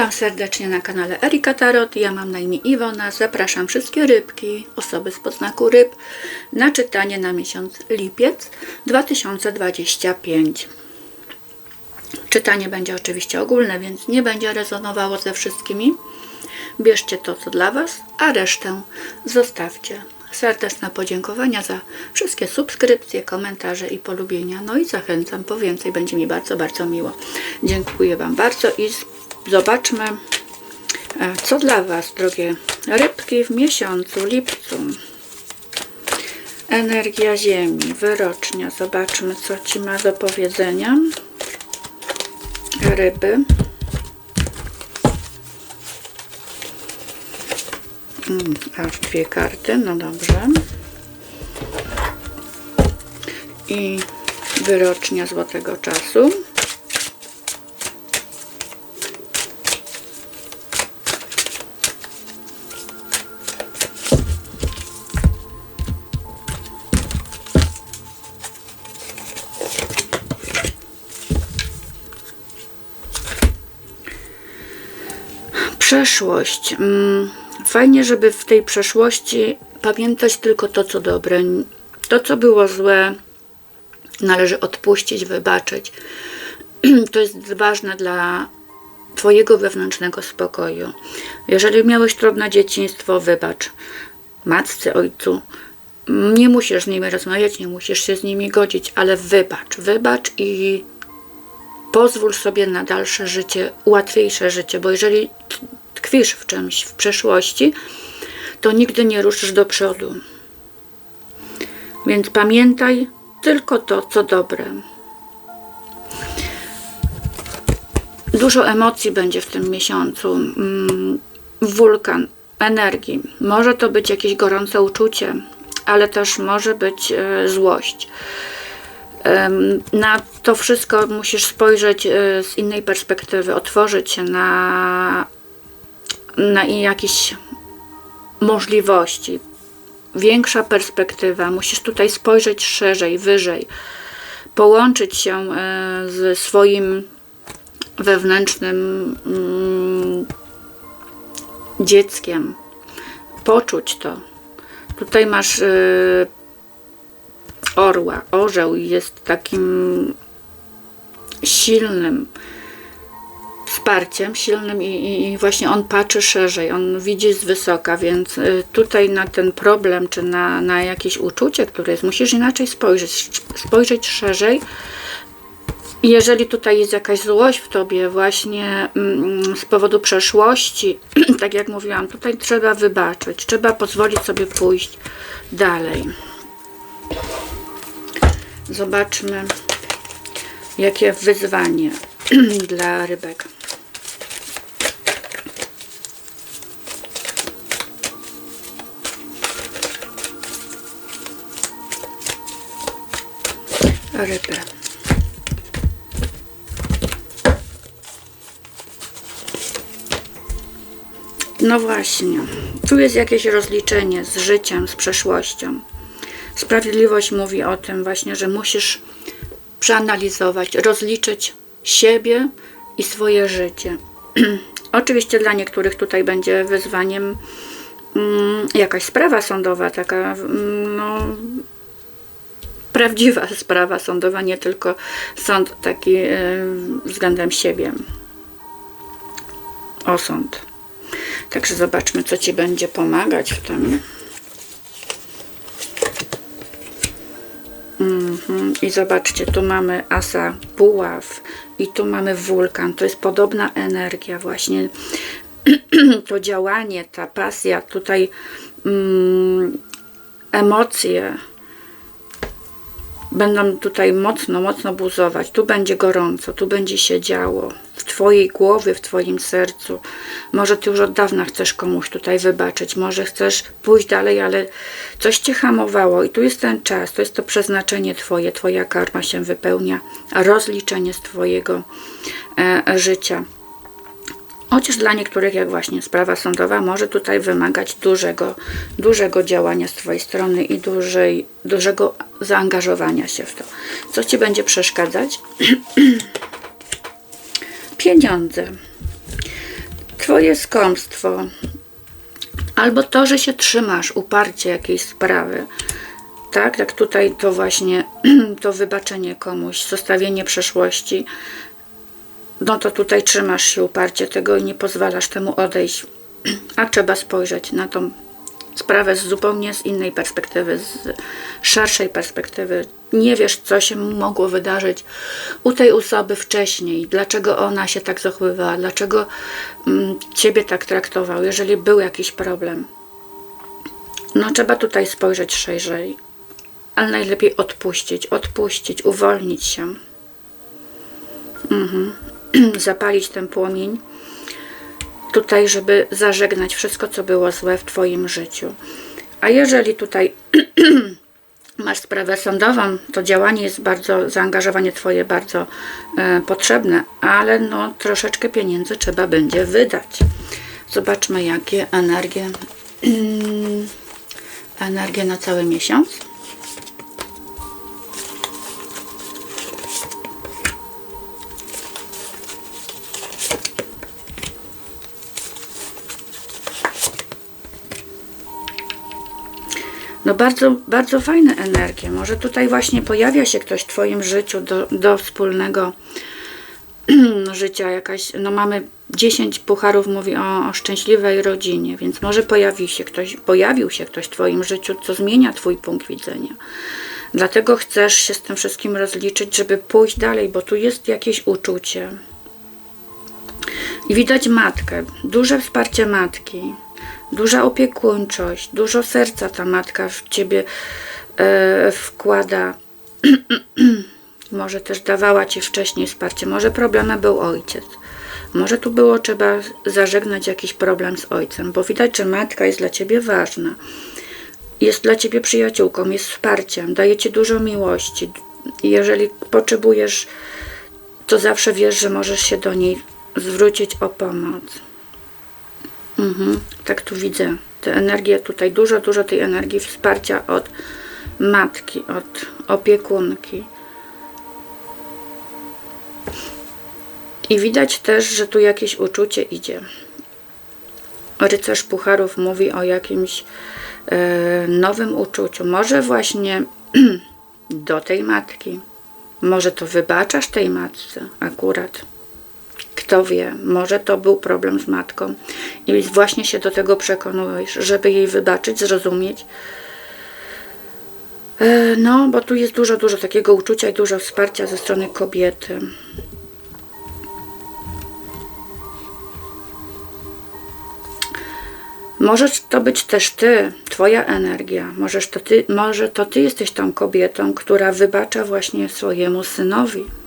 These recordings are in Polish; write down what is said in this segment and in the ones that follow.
Witam serdecznie na kanale Erika Tarot. Ja mam na imię Iwona. Zapraszam wszystkie rybki, osoby z podznaku ryb na czytanie na miesiąc lipiec 2025. Czytanie będzie oczywiście ogólne, więc nie będzie rezonowało ze wszystkimi. Bierzcie to, co dla Was, a resztę zostawcie. Serdeczne podziękowania za wszystkie subskrypcje, komentarze i polubienia. No i zachęcam po więcej, będzie mi bardzo, bardzo miło. Dziękuję Wam bardzo i zobaczmy, e, co dla Was, drogie rybki, w miesiącu lipcu. Energia Ziemi, wyrocznia. Zobaczmy, co Ci ma do powiedzenia. Ryby. Mm, aż dwie karty, no dobrze. I wyrocznia złotego czasu. Przeszłość. Mm, Fajnie, żeby w tej przeszłości pamiętać tylko to, co dobre. To, co było złe, należy odpuścić, wybaczyć. To jest ważne dla Twojego wewnętrznego spokoju. Jeżeli miałeś trudne dzieciństwo, wybacz matce, ojcu. Nie musisz z nimi rozmawiać, nie musisz się z nimi godzić, ale wybacz, wybacz i pozwól sobie na dalsze życie, łatwiejsze życie, bo jeżeli tkwisz w czymś w przeszłości, to nigdy nie ruszysz do przodu. Więc pamiętaj tylko to, co dobre. Dużo emocji będzie w tym miesiącu. Mm, Wulkan, energii. Może to być jakieś gorące uczucie, ale też może być e, złość. Na to wszystko musisz spojrzeć e, z innej perspektywy, otworzyć się na, na jakieś możliwości. Większa perspektywa. Musisz tutaj spojrzeć szerzej, wyżej. Połączyć się e, ze swoim wewnętrznym mm, dzieckiem. Poczuć to. Tutaj masz y, orła. Orzeł jest takim silnym wsparciem, silnym i, i, właśnie on patrzy szerzej, on widzi z wysoka, więc y, tutaj na ten problem, czy na, na jakieś uczucie, które jest, musisz inaczej spojrzeć, spojrzeć szerzej. Jeżeli tutaj jest jakaś złość w tobie, właśnie mm, z powodu przeszłości, tak jak mówiłam, tutaj trzeba wybaczyć, trzeba pozwolić sobie pójść dalej. Zobaczmy, jakie wyzwanie dla rybek. Ryby. No właśnie, tu jest jakieś rozliczenie z życiem, z przeszłością. Sprawiedliwość mówi o tym właśnie, że musisz przeanalizować, rozliczyć siebie i swoje życie. Oczywiście dla niektórych tutaj będzie wyzwaniem mm, jakaś sprawa sądowa, taka mm, no, prawdziwa sprawa sądowa, nie tylko sąd taki y, względem siebie. Osąd. Także zobaczmy, co Ci będzie pomagać w tym. Mhm. I zobaczcie, tu mamy asa buław i tu mamy wulkan. To jest podobna energia właśnie. to działanie, ta pasja, tutaj mm, emocje będą tutaj mocno, mocno buzować. Tu będzie gorąco, tu będzie się działo. W Twojej głowie, w Twoim sercu. Może Ty już od dawna chcesz komuś tutaj wybaczyć, może chcesz pójść dalej, ale coś Cię hamowało i tu jest ten czas, to jest to przeznaczenie Twoje, Twoja karma się wypełnia, rozliczenie z Twojego e, życia. Chociaż dla niektórych, jak właśnie sprawa sądowa, może tutaj wymagać dużego, dużego działania z Twojej strony i dużej, dużego zaangażowania się w to. Co Ci będzie przeszkadzać? Pieniądze. Twoje skąpstwo, albo to, że się trzymasz uparcie jakiejś sprawy, tak, jak tutaj to właśnie to wybaczenie komuś, zostawienie przeszłości, no to tutaj trzymasz się uparcie tego i nie pozwalasz temu odejść. A trzeba spojrzeć na tą sprawę z zupełnie z innej perspektywy, z szerszej perspektywy. Nie wiesz, co się mogło wydarzyć u tej osoby wcześniej, dlaczego ona się tak zachowywała, dlaczego mm, ciebie tak traktował, jeżeli był jakiś problem. No, trzeba tutaj spojrzeć szerzej, ale najlepiej odpuścić, odpuścić, uwolnić się. Mhm. Zapalić ten płomień tutaj, żeby zażegnać wszystko, co było złe w Twoim życiu. A jeżeli tutaj masz sprawę sądową, to działanie jest bardzo, zaangażowanie Twoje bardzo e, potrzebne, ale no troszeczkę pieniędzy trzeba będzie wydać. Zobaczmy, jakie energie, energie na cały miesiąc. No bardzo, bardzo fajne energie. Może tutaj właśnie pojawia się ktoś w Twoim życiu do, do wspólnego życia jakaś, no mamy 10 pucharów mówi o, o szczęśliwej rodzinie, więc może pojawi się ktoś, pojawił się ktoś w Twoim życiu, co zmienia Twój punkt widzenia. Dlatego chcesz się z tym wszystkim rozliczyć, żeby pójść dalej, bo tu jest jakieś uczucie. I widać matkę, duże wsparcie matki, duża opiekuńczość, dużo serca ta matka w ciebie e, wkłada. może też dawała ci wcześniej wsparcie, może problemem był ojciec. Może tu było trzeba zażegnać jakiś problem z ojcem, bo widać, że matka jest dla ciebie ważna. Jest dla ciebie przyjaciółką, jest wsparciem, daje ci dużo miłości. Jeżeli potrzebujesz, to zawsze wiesz, że możesz się do niej zwrócić o pomoc. Mhm, tak tu widzę. Te energie tutaj, dużo, dużo tej energii wsparcia od matki, od opiekunki. I widać też, że tu jakieś uczucie idzie. Rycerz Pucharów mówi o jakimś e, nowym uczuciu. Może właśnie do tej matki. Może to wybaczasz tej matce akurat. Kto wie, może to był problem z matką i właśnie się do tego przekonujesz, żeby jej wybaczyć, zrozumieć. E, no, bo tu jest dużo, dużo takiego uczucia i dużo wsparcia ze strony kobiety. Możesz to być też ty, twoja energia. Możesz to ty, może to ty jesteś tą kobietą, która wybacza właśnie swojemu synowi.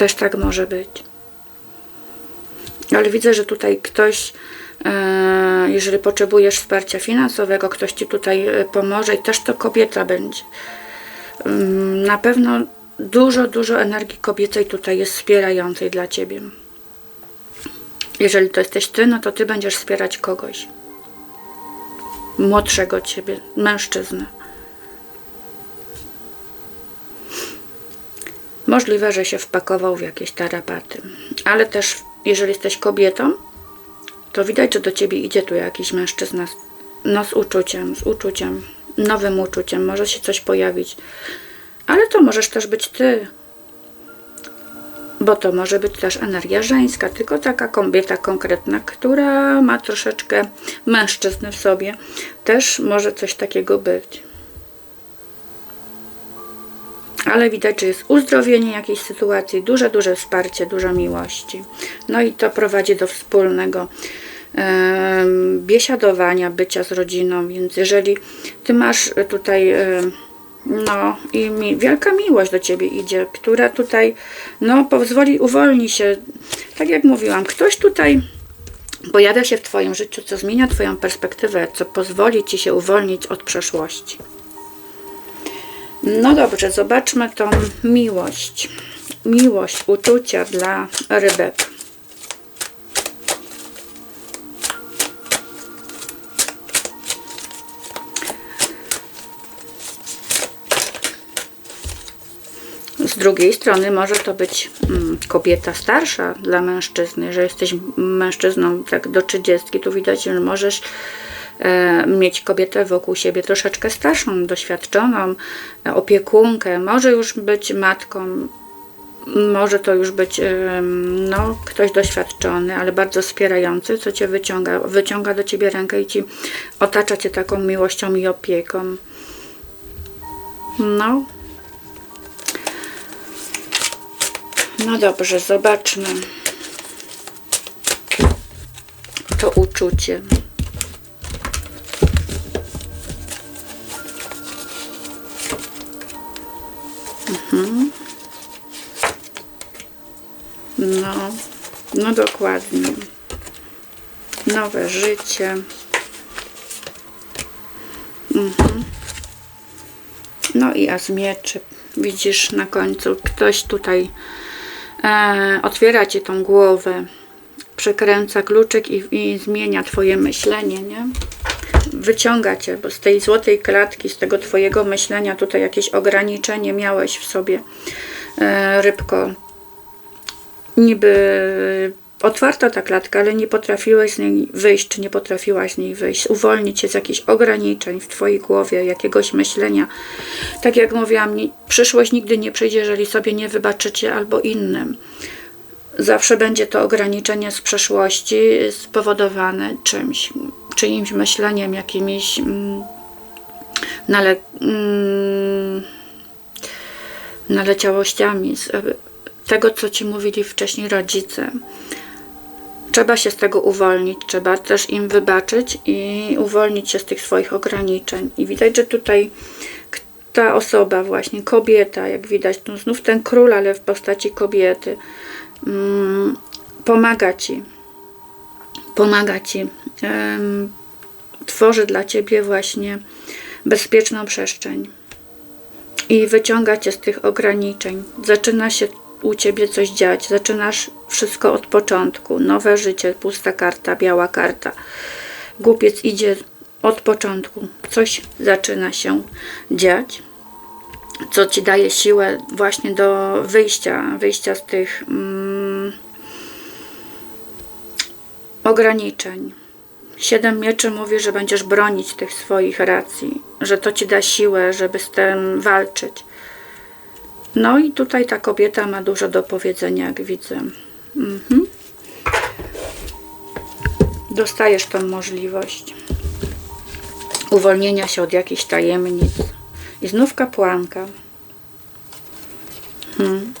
Też tak może być. Ale widzę, że tutaj ktoś, e, jeżeli potrzebujesz wsparcia finansowego, ktoś ci tutaj e, pomoże i też to kobieta będzie. Mm, na pewno dużo, dużo energii kobiecej tutaj jest wspierającej dla ciebie. Jeżeli to jesteś ty, no to ty będziesz wspierać kogoś. Młodszego ciebie, mężczyznę. Możliwe, że się wpakował w jakieś tarapaty. Ale też, jeżeli jesteś kobietą, to widać, że do ciebie idzie tu jakiś mężczyzna no, z uczuciem, z uczuciem, nowym uczuciem. Może się coś pojawić. Ale to możesz też być ty. Bo to może być też energia żeńska, tylko taka kobieta konkretna, która ma troszeczkę mężczyzny w sobie. Też może coś takiego być ale widać, że jest uzdrowienie jakiejś sytuacji, duże, duże wsparcie, dużo miłości. No i to prowadzi do wspólnego biesiadowania, bycia z rodziną, więc jeżeli ty masz tutaj no i mi, wielka miłość do ciebie idzie, która tutaj no pozwoli, uwolni się, tak jak mówiłam, ktoś tutaj pojawia się w twoim życiu, co zmienia twoją perspektywę, co pozwoli ci się uwolnić od przeszłości. No dobrze, zobaczmy tą miłość. Miłość, uczucia dla rybek. Z drugiej strony może to być mm, kobieta starsza dla mężczyzny. Że jesteś mężczyzną tak do 30, tu widać, że możesz mieć kobietę wokół siebie troszeczkę starszą, doświadczoną, e, opiekunkę, może już być matką, może to już być em, no, ktoś doświadczony, ale bardzo wspierający, co cię wyciąga, wyciąga do ciebie rękę i ci otacza cię taką miłością i opieką. No. No dobrze, zobaczmy to uczucie. No, no dokładnie. Nowe życie. Mhm. No i as mieczy. Widzisz na końcu, ktoś tutaj e, otwiera ci tą głowę, przekręca kluczyk i, i zmienia twoje myślenie, nie? Wyciąga cię, bo z tej złotej klatki, z tego twojego myślenia, tutaj jakieś ograniczenie miałeś w sobie, e, rybko. Niby otwarta ta klatka, ale nie potrafiłeś z niej wyjść, czy nie potrafiłaś z niej wyjść, uwolnić się z jakichś ograniczeń w Twojej głowie, jakiegoś myślenia. Tak jak mówiłam, przyszłość nigdy nie przyjdzie, jeżeli sobie nie wybaczycie albo innym. Zawsze będzie to ograniczenie z przeszłości spowodowane czymś, czyimś myśleniem, jakimiś mm, nale, mm, naleciałościami, z tego, co ci mówili wcześniej rodzice. Trzeba się z tego uwolnić, trzeba też im wybaczyć i uwolnić się z tych swoich ograniczeń. I widać, że tutaj ta osoba, właśnie kobieta, jak widać, tu znów ten król, ale w postaci kobiety, pomaga ci. Pomaga ci. tworzy dla ciebie właśnie bezpieczną przestrzeń i wyciąga cię z tych ograniczeń. Zaczyna się u ciebie coś dziać, zaczynasz wszystko od początku. Nowe życie, pusta karta, biała karta. Głupiec idzie od początku. Coś zaczyna się dziać, co ci daje siłę właśnie do wyjścia, wyjścia z tych mm, ograniczeń. Siedem mieczy mówi, że będziesz bronić tych swoich racji, że to ci da siłę, żeby z tym walczyć. No i tutaj ta kobieta ma dużo do powiedzenia, jak widzę. Mhm. Dostajesz tą możliwość uwolnienia się od jakichś tajemnic. I znów kapłanka. Hmm.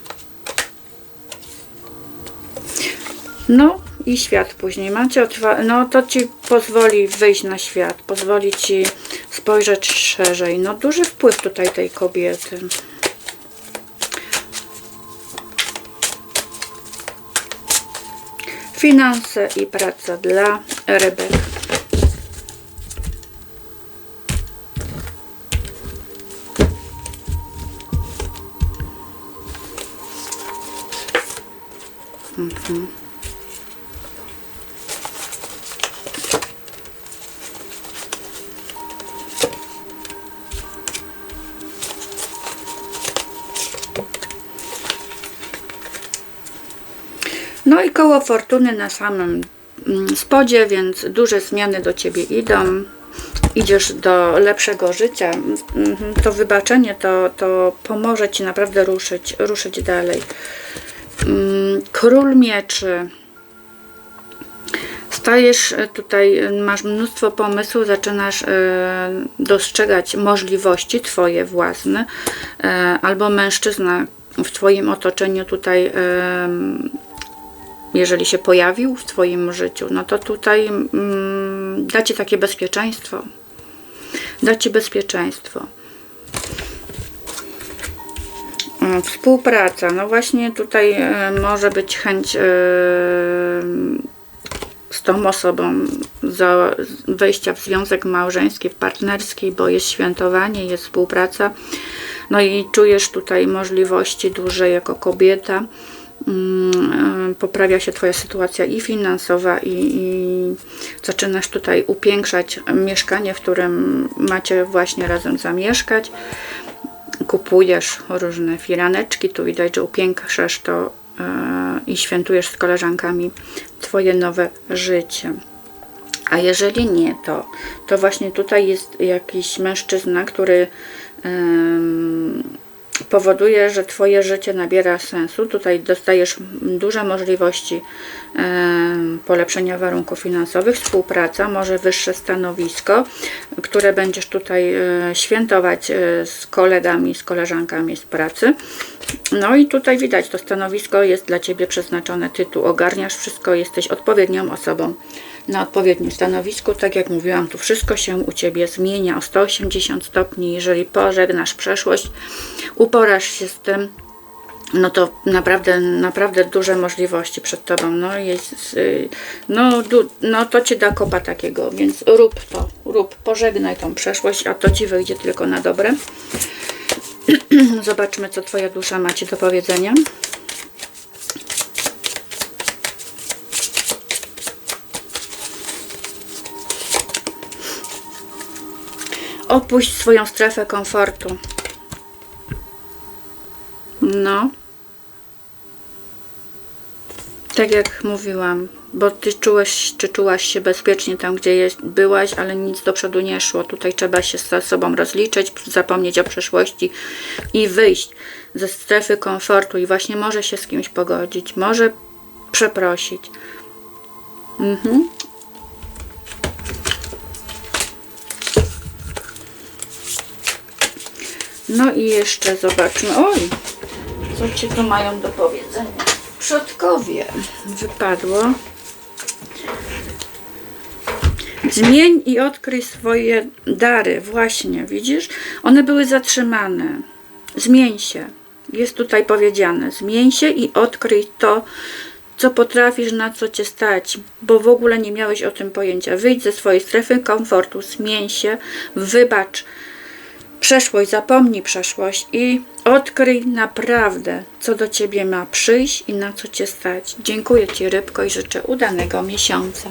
No i świat później. Macie otwa- no to ci pozwoli wyjść na świat, pozwoli ci spojrzeć szerzej. No duży wpływ tutaj tej kobiety. Finanse i praca dla rybek. Mhm. No i koło fortuny na samym mm, spodzie, więc duże zmiany do ciebie idą. Idziesz do lepszego życia. Mhm, To wybaczenie to, to pomoże ci naprawdę ruszyć, ruszyć dalej. Mm, Król mieczy. Stajesz e, tutaj, e, masz mnóstwo pomysłów, zaczynasz e, dostrzegać możliwości twoje własne, albo mężczyzna w twoim otoczeniu tutaj jeżeli się pojawił w Twoim życiu, no to tutaj mm, da Ci takie bezpieczeństwo. Da Ci bezpieczeństwo. Współpraca. No właśnie tutaj e, może być chęć e, z tą osobą za wejścia w związek małżeński, w partnerski, bo jest świętowanie, jest współpraca. No i czujesz tutaj możliwości duże jako kobieta poprawia się Twoja sytuacja i finansowa, i, i zaczynasz tutaj upiększać mieszkanie, w którym macie właśnie razem zamieszkać. kupujesz różne firaneczki, tu widać, że upiększasz to e, i świętujesz z koleżankami Twoje nowe życie. A jeżeli nie, to, to właśnie tutaj jest jakiś mężczyzna, który em, powoduje, że Twoje życie nabiera sensu. Tutaj dostajesz duże możliwości em, polepszenia warunków finansowych, współpraca, może wyższe stanowisko, które będziesz tutaj e, świętować e, z kolegami, z koleżankami z pracy. No i tutaj widać, to stanowisko jest dla Ciebie przeznaczone, Ty tu ogarniasz wszystko, jesteś odpowiednią osobą na odpowiednim stanowisku. Tak jak mówiłam, tu wszystko się u Ciebie zmienia o 180 stopni. Jeżeli pożegnasz przeszłość, uporasz się z tym, no to naprawdę, naprawdę duże możliwości przed Tobą. No, jest, y, no, no to Ci da kopa takiego, więc rób to, rób, pożegnaj tą przeszłość, a to Ci wyjdzie tylko na dobre. Zobaczmy, co Twoja dusza ma Ci do powiedzenia. Opuść swoją strefę komfortu. No. Tak jak mówiłam, bo ty czułeś, czy czułaś się bezpiecznie tam, gdzie jest, byłaś, ale nic do przodu nie szło. Tutaj trzeba się z sobą rozliczyć, zapomnieć o przeszłości i wyjść ze strefy komfortu i właśnie może się z kimś pogodzić, może przeprosić. Mhm. No i jeszcze zobaczmy. Oj, co ci tu mają do powiedzenia? Przodkowie wypadło. Zmień i odkryj swoje dary. Właśnie, widzisz? One były zatrzymane. Zmień się. Jest tutaj powiedziane. Zmień się i odkryj to, co potrafisz, na co cię stać, bo w ogóle nie miałeś o tym pojęcia. Wyjdź ze swojej strefy komfortu, zmień się, wybacz przeszłość, zapomnij przeszłość i odkryj naprawdę, co do ciebie ma przyjść i na co cię stać. Dziękuję ci, rybko, i życzę udanego miesiąca.